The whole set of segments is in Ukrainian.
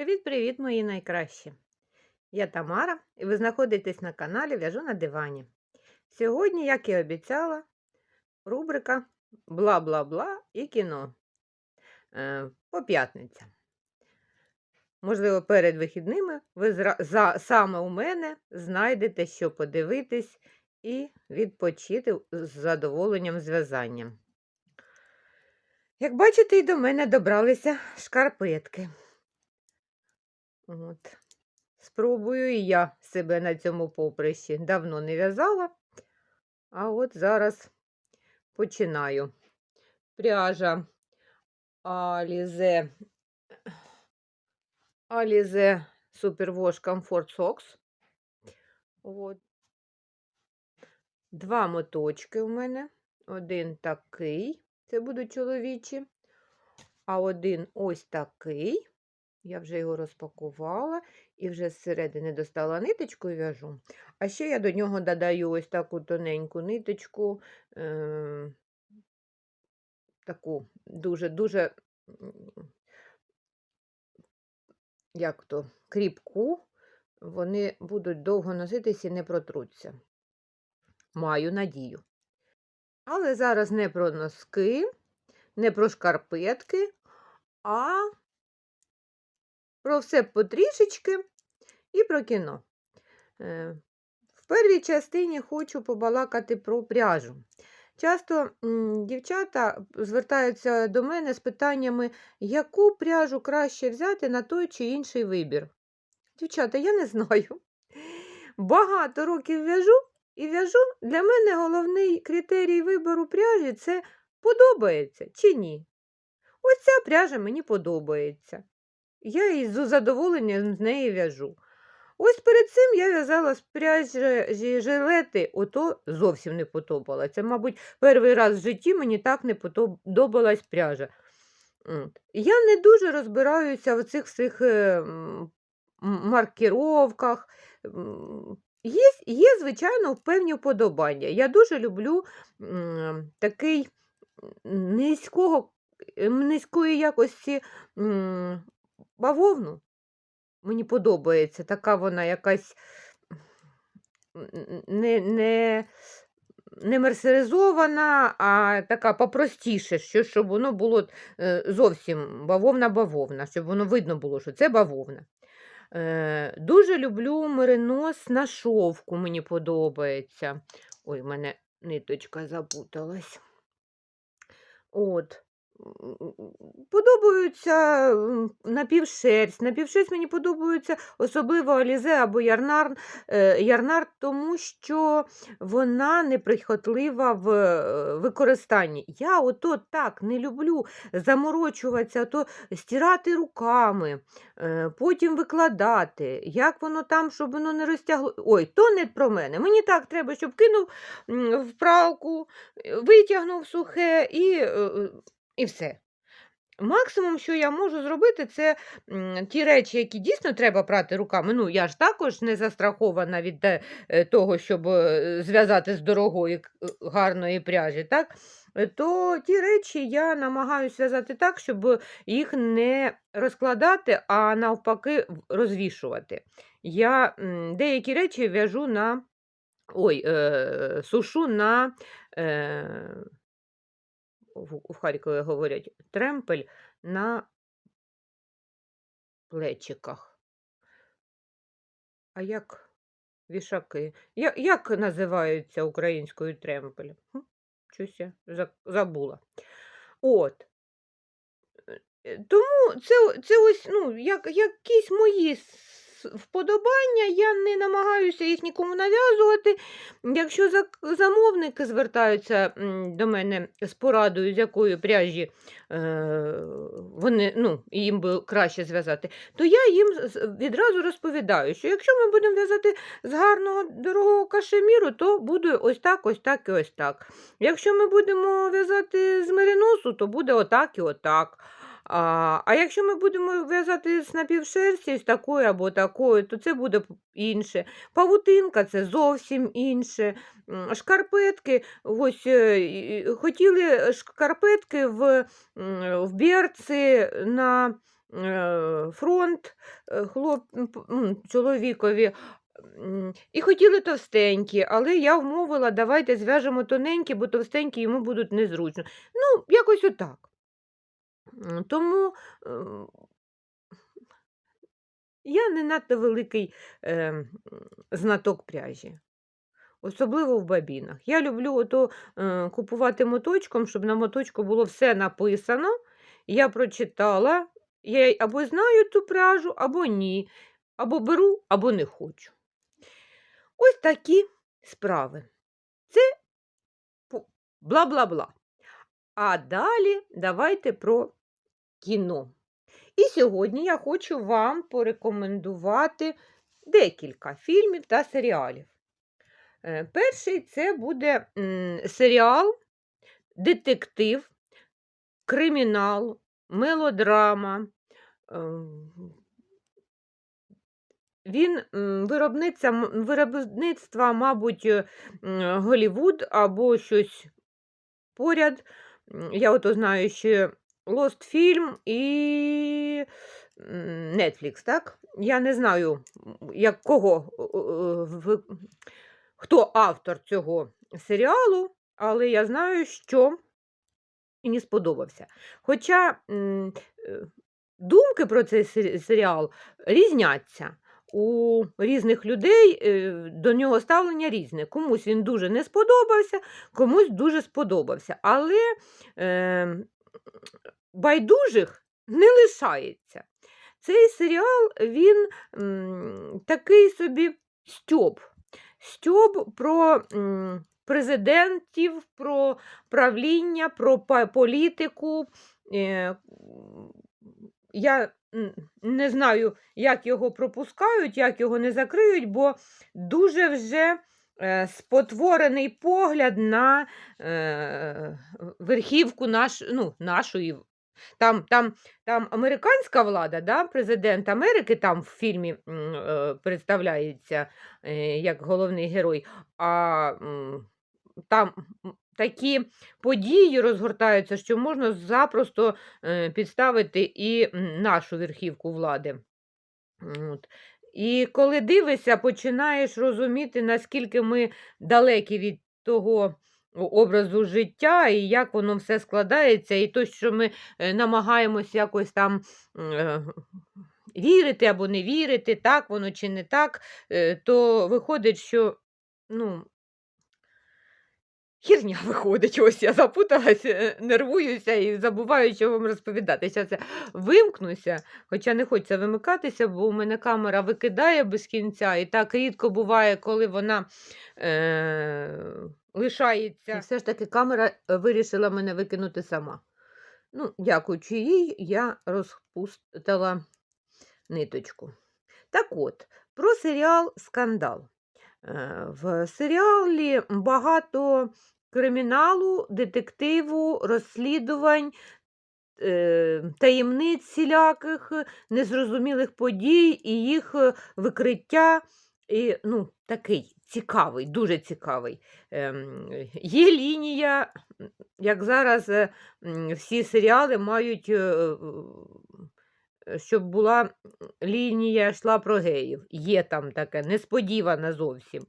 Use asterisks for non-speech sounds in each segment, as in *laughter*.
Привіт-привіт, мої найкращі! Я Тамара, і ви знаходитесь на каналі В'яжу на дивані. Сьогодні, як і обіцяла, рубрика Бла-бла-бла і кіно е, по п'ятницям. Можливо, перед вихідними ви зра... за... саме у мене знайдете, що подивитись і відпочити з задоволенням з в'язанням. Як бачите, і до мене добралися шкарпетки. От. Спробую і я себе на цьому поприщі. Давно не в'язала, а от зараз починаю. Пряжа Alize Alize Superwash Comfort Socks. От. Два моточки у мене. Один такий, це будуть чоловічі, а один ось такий. Я вже його розпакувала і вже зсередини достала ниточку і в'яжу. А ще я до нього додаю ось таку тоненьку ниточку, е таку дуже-дуже, як то, кріпку, вони будуть довго носитись і не протруться. Маю надію. Але зараз не про носки, не про шкарпетки, а про все потрішечки і про кіно. Е, в першій частині хочу побалакати про пряжу. Часто дівчата звертаються до мене з питаннями, яку пряжу краще взяти на той чи інший вибір. Дівчата, я не знаю. Багато років в'яжу і в'яжу. Для мене головний критерій вибору пряжі це подобається чи ні. Ось ця пряжа мені подобається. Я із задоволенням з неї в'яжу. Ось перед цим я в'язала з пряжі жилети, ото зовсім не подобалося. Мабуть, перший раз в житті мені так не подобалась пряжа. Я не дуже розбираюся в цих всіх е, маркіровках. Є, є, звичайно, певні вподобання. Я дуже люблю такий низького, низької якості бавовну. Мені подобається, така вона якась не не, не мерсеризована, а така попростіше, що, щоб воно було е, зовсім бавовна-бавовна, щоб воно видно було, що це бавовна. Е, Дуже люблю меринос на шовку, мені подобається. Ой, в мене ниточка запуталась. От. Подобаються напівшерсть. Напівшерсть мені подобаються особливо Алізе або ярнар, е, ярнар, тому що вона неприхотлива в е, використанні. Я ото так не люблю заморочуватися, то стирати руками, е, потім викладати, як воно там, щоб воно не розтягло. Ой, то не про мене. Мені так треба, щоб кинув в пралку, витягнув сухе і і все. Максимум, що я можу зробити, це ті речі, які дійсно треба прати руками. Ну, я ж також не застрахована від е, того, щоб е, зв'язати з дорогої гарної пряжі. так? То ті речі я намагаюся зв'язати так, щоб їх не розкладати, а навпаки, розвішувати. Я деякі речі в'яжу на ой, е, сушу на. Е, в Харкові говорять, тремпель на плечиках. А як вішаки? Я, як називаються українською тремпель? Щось я забула. От. Е, тому це це ось ну, як, якісь мої вподобання, я не намагаюся їх нікому нав'язувати. Якщо замовники звертаються до мене з порадою, з якої пряжі е, вони, ну, їм би краще зв'язати, то я їм відразу розповідаю, що якщо ми будемо в'язати з гарного дорогого кашеміру, то буде ось так, ось так і ось так. Якщо ми будемо в'язати з мериносу, то буде отак і отак. А а якщо ми будемо в'язати з напівшерсті, з такою або такою, то це буде інше. Павутинка це зовсім інше. Шкарпетки, ось е, хотіли шкарпетки в в бірці на е, фронт е, хлоп, чоловікові. І хотіли товстенькі, але я вмовила, давайте зв'яжемо тоненькі, бо товстенькі йому будуть незручно. Ну, якось отак. Тому ем, я не надто великий ем, знаток пряжі. Особливо в бабінах. Я люблю ото, е, купувати моточком, щоб на моточку було все написано. Я прочитала, я або знаю ту пряжу, або ні. Або беру, або не хочу. Ось такі справи. Це бла-бла-бла. А далі давайте про кіно. І сьогодні я хочу вам порекомендувати декілька фільмів та серіалів. Е, Перший це буде серіал, детектив, кримінал, мелодрама. Ем, Він виробниця, виробництва, мабуть, е, Голівуд або щось поряд. Я ото знаю ще Film і Netflix, так? Я не знаю, як кого, о- в- хто автор цього серіалу, але я знаю, що мені сподобався. Хоча е, думки про цей серіал різняться. У різних людей е, до нього ставлення різне. Комусь він дуже не сподобався, комусь дуже сподобався. Але е, байдужих не лишається. Цей серіал він м, такий собі стьоп. Стьоп про м, президентів, про правління, про політику. Е, Я не знаю, як його пропускають, як його не закриють, бо дуже вже спотворений погляд на е, верхівку наш, ну, нашої. Там, там, там американська влада, да, президент Америки там в фільмі е, представляється е, як головний герой, а м, там такі події розгортаються, що можна запросто е, підставити і нашу верхівку влади. От. І коли дивишся, починаєш розуміти, наскільки ми далекі від того образу життя, і як воно все складається, і то, що ми е, намагаємось якось там е, вірити або не вірити, так воно чи не так, е, то виходить, що ну, Хірня виходить, ось я запуталась, е, нервуюся і забуваю, що вам розповідати. Зараз я вимкнуся, хоча не хочеться вимикатися, бо у мене камера викидає без кінця, і так рідко буває, коли вона е- лишається. І все ж таки камера е, вирішила мене викинути сама. Ну, дякуючи їй, я розпустила ниточку. Так от, про серіал Скандал. Е, В серіалі багато криміналу, детективу, розслідувань, е, таємниць всіляких, незрозумілих подій і їх е, викриття. І, ну, такий цікавий, дуже цікавий. Ем, Є лінія, як зараз всі серіали мають, щоб була лінія йшла про геїв. Є там таке, несподівана зовсім.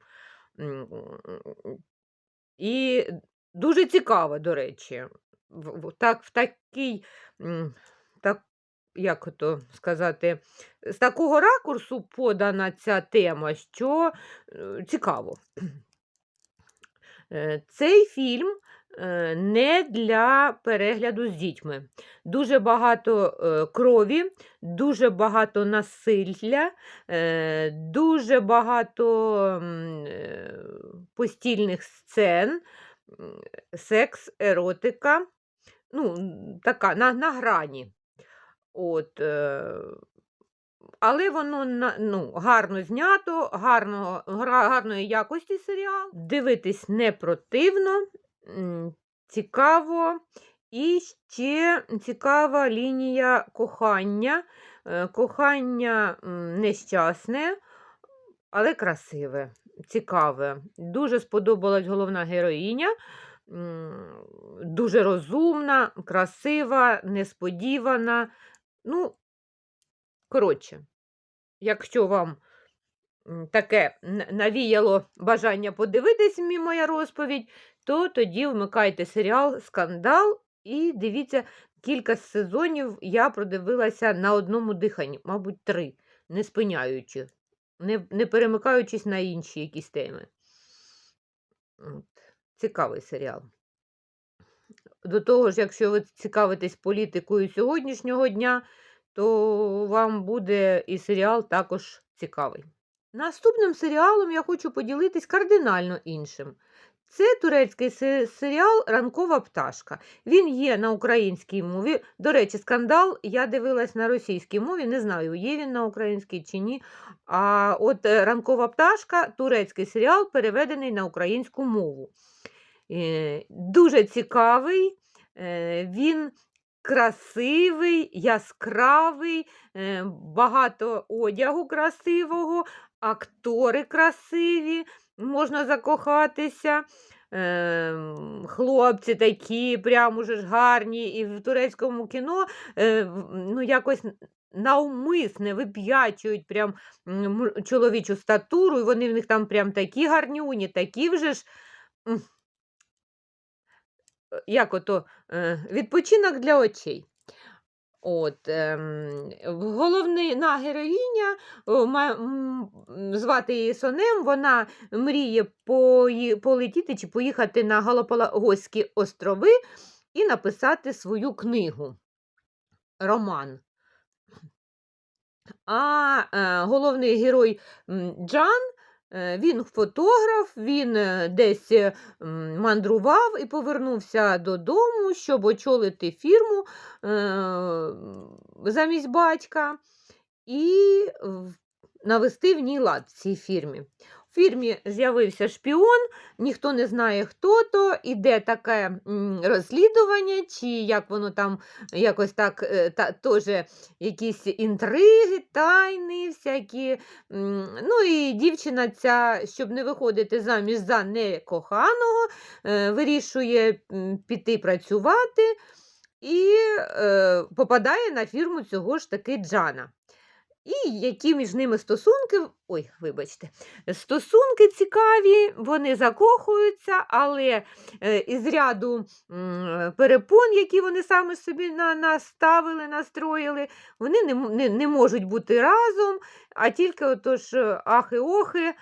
І дуже цікаво, до речі. В, так, в такий, так, як то сказати, з такого ракурсу подана ця тема, що е, цікаво. Е, Цей фільм е, не для перегляду з дітьми. Дуже багато е, крові, дуже багато насилля, е, дуже багато е, постільних сцен, секс, еротика. Ну, така на, на грані. От, е, але воно ну, гарно знято, гарно, гарної якості серіал. Дивитись не противно, цікаво. І ще цікава лінія кохання. Е, Кохання нещасне, але красиве, цікаве. Дуже сподобалась головна героїня. Дуже розумна, красива, несподівана. Ну, Коротше, якщо вам таке навіяло бажання подивитись мі- моя розповідь, то тоді вмикайте серіал Скандал і дивіться кілька сезонів. Я продивилася на одному диханні, мабуть, три, не спиняючи, не, не перемикаючись на інші якісь теми. От. Цікавий серіал. До того ж, якщо ви цікавитесь політикою сьогоднішнього дня, то вам буде і серіал також цікавий. Наступним серіалом я хочу поділитись кардинально іншим. Це турецький серіал Ранкова пташка. Він є на українській мові. До речі, скандал я дивилась на російській мові, не знаю, є він на українській чи ні. А от е, Ранкова пташка турецький серіал, переведений на українську мову. Е, Дуже цікавий, е, він красивий, яскравий, багато одягу красивого, актори красиві, можна закохатися. Ем, Хлопці такі, прям уже ж гарні, і в турецькому кіно е, ну, якось навмисне вип'ячують прям чоловічу статуру, і вони в них там прям такі гарнюні, такі вже ж е, як ото, е, відпочинок для очей. От, ем, головна героїня, звати її Сонем, вона мріє полетіти чи поїхати на Галапагоські острови і написати свою книгу, роман. А е, головний герой Джан, він фотограф, він е, десь е, мандрував і повернувся додому, щоб очолити фірму е, замість батька і навести в ній лад в цій фірмі. В фірмі з'явився шпіон, ніхто не знає, хто то, іде таке розслідування, чи як воно там якось так е, та, теж якісь інтриги, тайни всякі. Ну і дівчина ця, щоб не виходити заміж за некоханого, е, вирішує піти працювати і е, попадає на фірму цього ж таки Джана. І які між ними стосунки, ой, вибачте, стосунки цікаві, вони закохуються, але е, із ряду перепон, які вони саме собі на, наставили, настроїли, вони не, не, не можуть бути разом, а тільки отож е, ахи-охи,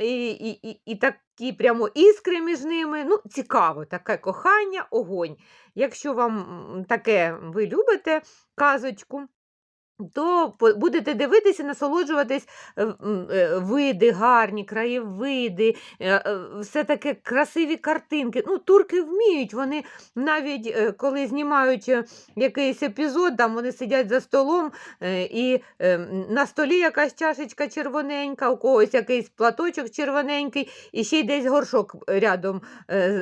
і, і, і, і такі прямо іскри між ними. Ну, цікаво, таке кохання, огонь. Якщо вам таке ви любите казочку, то будете дивитися, насолоджуватись е, е, види, гарні, краєвиди, е, все таке красиві картинки. Ну, турки вміють, вони навіть коли знімають якийсь епізод, там вони сидять за столом, і на столі якась чашечка червоненька, у когось якийсь платочок червоненький, і ще й десь горшок рядом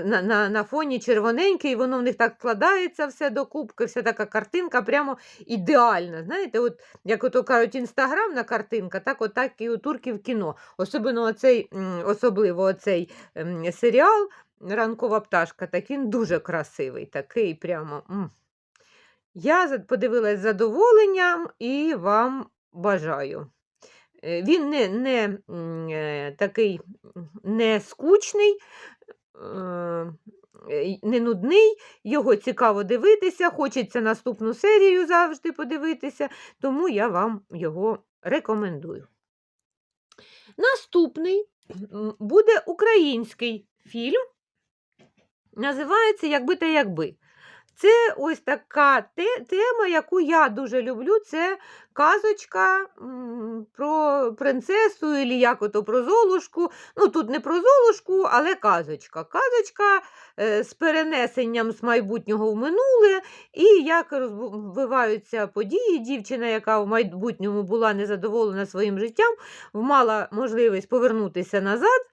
на, на, на фоні червоненький, і воно в них так складається все до кубки, вся така картинка, прямо ідеальна. Знаєте, от як ото кажуть, інстаграмна картинка, так от і у турків кіно. Особливо оцей, особливо оцей серіал Ранкова пташка, так він дуже красивий, такий прямо. Я подивилась з задоволенням і вам бажаю. Е, Він не, не е, такий не скучний, е, не нудний, його цікаво дивитися, хочеться наступну серію завжди подивитися, тому я вам його рекомендую. Наступний буде український фільм, називається Якби та якби. Це ось така те- тема, яку я дуже люблю. Це казочка про принцесу, і як ото про Золушку. Ну, тут не про Золушку, але казочка. Казочка е, з перенесенням з майбутнього в минуле, і як розвиваються події. Дівчина, яка в майбутньому була незадоволена своїм життям, мала можливість повернутися назад.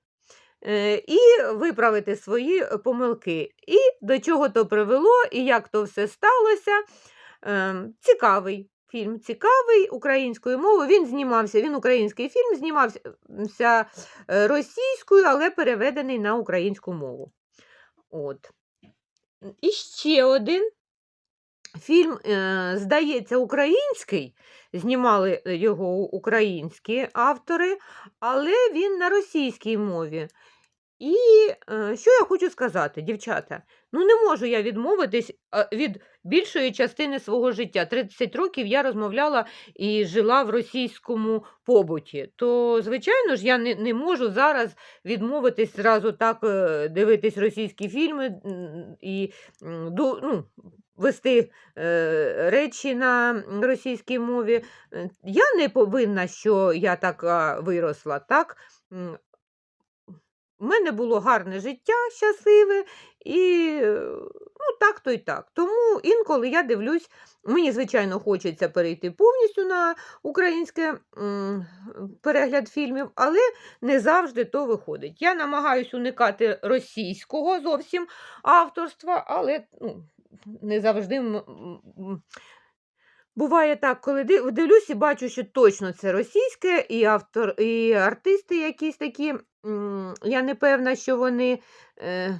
Е, І виправити свої е, помилки. І до чого то привело, і як то все сталося. Ем, Цікавий фільм, цікавий українською мовою. Він знімався, він український фільм, знімався е, російською, але переведений на українську мову. От. І ще один Фільм, е, здається, український, знімали е, його українські автори, але він на російській мові. І е, що я хочу сказати, дівчата? Ну, не можу я відмовитись е, від більшої частини свого життя. 30 років я розмовляла і жила в російському побуті. То, звичайно ж, я не, не можу зараз відмовитись зразу так е, дивитись російські фільми і ну, вести речі на російській мові. Я не повинна, що я така виросла, так? У мене було гарне життя, щасливе, і ну, так то й так. Тому інколи я дивлюсь, мені, звичайно, хочеться перейти повністю на українське м, перегляд фільмів, але не завжди то виходить. Я намагаюся уникати російського зовсім авторства, але ну, не завжди. Буває так, коли див- дивлюсь і бачу, що точно це російське, і автор, і артисти якісь такі. Я не певна, що вони е,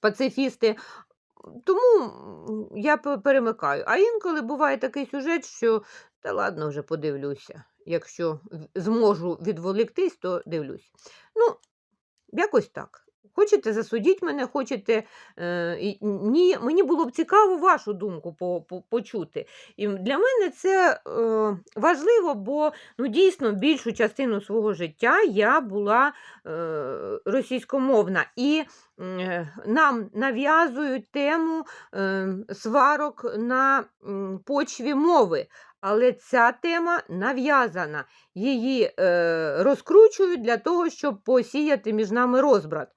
пацифісти. Тому я перемикаю. А інколи буває такий сюжет, що та ладно, вже подивлюся. Якщо зможу відволіктись, то дивлюсь. Ну, якось так. Хочете, засудіть мене, хочете. Е, ні, мені було б цікаво вашу думку по, по, почути. І для мене це е, важливо, бо ну, дійсно більшу частину свого життя я була е, російськомовна. І е, нам нав'язують тему е, сварок на почві мови. Але ця тема нав'язана. Її е, розкручують для того, щоб посіяти між нами розбрат.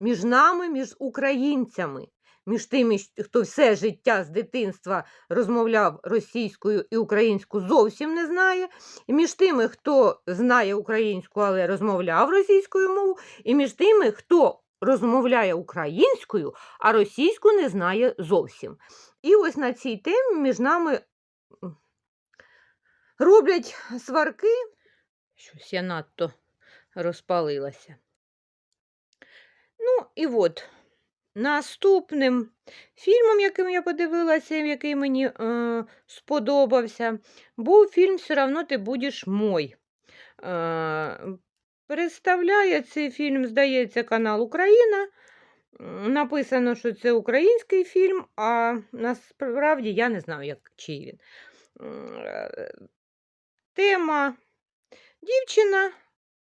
Між нами, між українцями, між тими, хто все життя з дитинства розмовляв російською і українську зовсім не знає, і між тими, хто знає українську, але розмовляв російською мовою, і між тими, хто розмовляє українською, а російську не знає зовсім. І ось на цій темі між нами роблять сварки. Щось я надто розпалилася. Ну, і от наступним фільмом, яким я подивилася, який мені е, сподобався, був фільм «Все равно ти будеш мой. Е, представляє цей фільм, здається, канал Україна. Написано, що це український фільм, а насправді я не знаю, як чий він. Е, Тема дівчина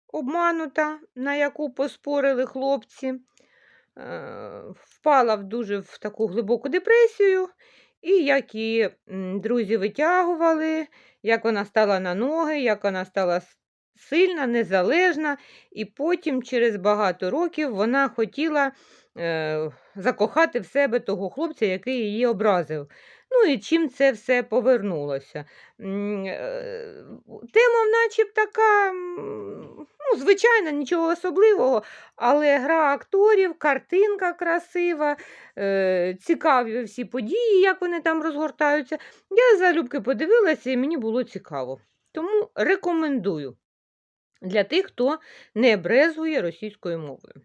обманута, на яку поспорили хлопці, впала в дуже в таку глибоку депресію, і як її друзі витягували, як вона стала на ноги, як вона стала сильна, незалежна, і потім, через багато років, вона хотіла е, закохати в себе того хлопця, який її образив. Ну і чим це все повернулося? Е, Тема, начеб така, ну, звичайна, нічого особливого, але гра акторів, картинка красива, е, цікаві всі події, як вони там розгортаються. Я залюбки подивилася і мені було цікаво. Тому рекомендую для тих, хто не брезує російською мовою.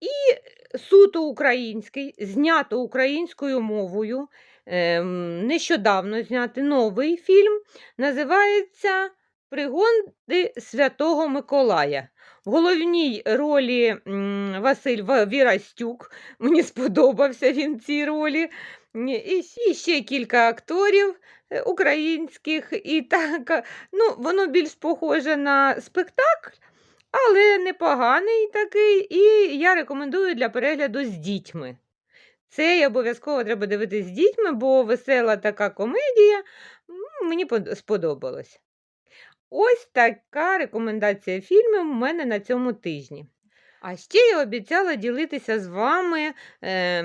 І суто український, знято українською мовою. Ем, Нещодавно знятий новий фільм. Називається Пригоди Святого Миколая. В головній ролі Василь Вірастюк. Мені сподобався він в цій ролі. І, ще кілька акторів е, українських. І так, ну, воно більш похоже на спектакль, але непоганий такий, і я рекомендую для перегляду з дітьми. Це і обов'язково треба дивитись з дітьми, бо весела така комедія мені под- сподобалось. Ось така рекомендація фільмів у мене на цьому тижні. А ще я обіцяла ділитися з вами е,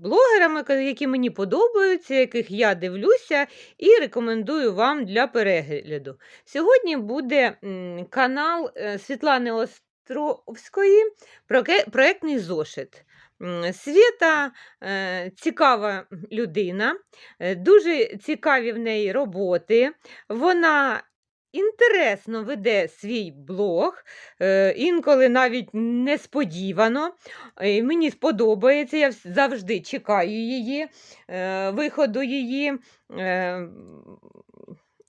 блогерами, які мені подобаються, яких я дивлюся і рекомендую вам для перегляду. Сьогодні буде канал е, Світлани Островської «Проке- проектний зошит. М, Свята е, цікава людина, е, дуже цікаві в неї роботи. Вона інтересно веде свій блог, е, інколи навіть несподівано. Мені сподобається, я завжди чекаю її, виходу її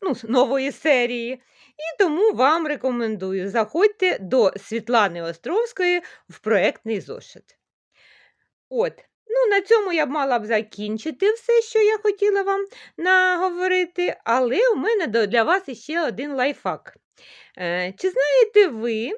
ну, нової серії. І тому вам рекомендую заходьте до Світлани Островської в проектний зошит. От, ну на цьому я б мала б закінчити все, що я хотіла вам наговорити, але у мене для вас іще один лайфхак. Е, чи знаєте ви,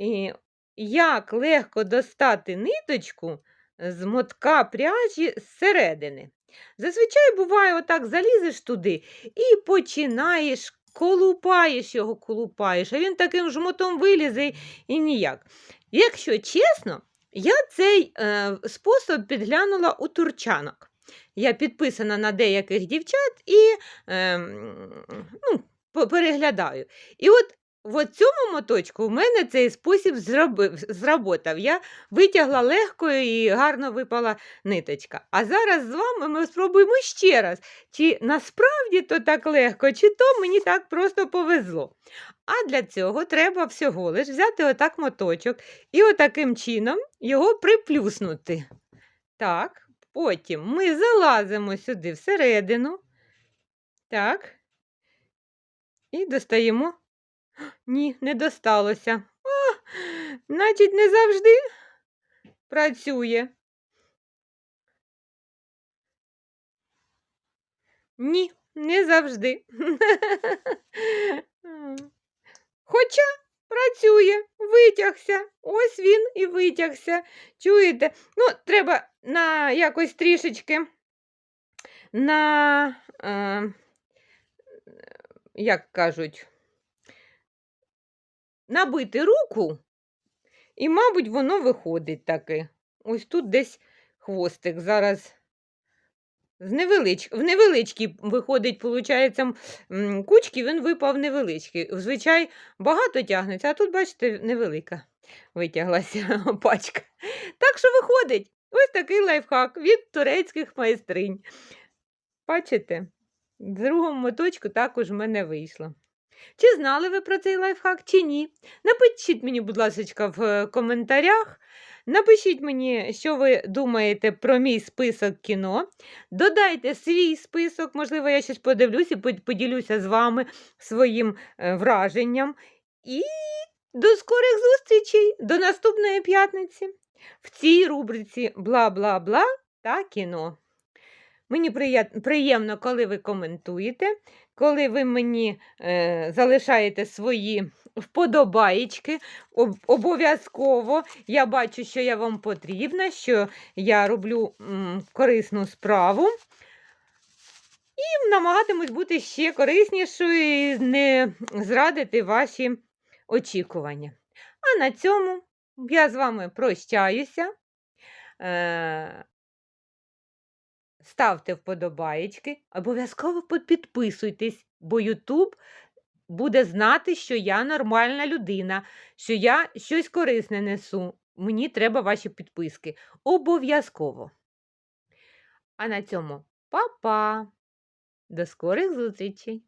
е, як легко достати ниточку з мотка пряжі зсередини? Зазвичай буває, отак залізеш туди і починаєш. Колупаєш його, колупаєш, а він таким жмотом вилізе і ніяк. Якщо чесно, я цей е, спосіб підглянула у турчанок. Я підписана на деяких дівчат і е, ну, переглядаю. І от в цьому моточку в мене цей спосіб зробив. Я витягла легко і гарно випала ниточка. А зараз з вами ми спробуємо ще раз, чи насправді то так легко, чи то мені так просто повезло. А для цього треба всього лиш взяти отак моточок і отаким чином його приплюснути. Так, потім ми залазимо сюди всередину. Так. І достаємо. Ні, не досталося. О, значить, не завжди працює. Ні, не завжди. *laughs* Хоча працює, витягся. Ось він і витягся. Чуєте? Ну, треба на якось трішечки на, е, як кажуть, набити руку, і, мабуть, воно виходить таки. Ось тут десь хвостик зараз. З невелич... В невеличкій виходить, виходить, кучки, він випав невеличкий. Звичай багато тягнеться, а тут, бачите, невелика витяглася *laughs* пачка. Так що виходить, ось такий лайфхак від турецьких майстринь. Бачите, в другому моточку також в мене вийшло. Чи знали ви про цей лайфхак, чи ні? Напишіть мені, будь ласка, в е, коментарях. Напишіть мені, що ви думаєте про мій список кіно. Додайте свій список, можливо, я щось подивлюсь і поділюся з вами своїм е, враженням. І до скорих зустрічей, до наступної п'ятниці в цій рубриці бла-бла-бла та кіно. Мені приємно, коли ви коментуєте, коли ви мені е, залишаєте свої вподобаєчки. Об- обов'язково я бачу, що я вам потрібна, що я роблю м, корисну справу. І намагатимусь бути ще кориснішою і не зрадити ваші очікування. А на цьому я з вами прощаюся. Е, Ставте вподобаєчки, обов'язково підписуйтесь, бо Ютуб буде знати, що я нормальна людина, що я щось корисне несу. Мені треба ваші підписки. Обов'язково. А на цьому па-па. До скорих зустрічей!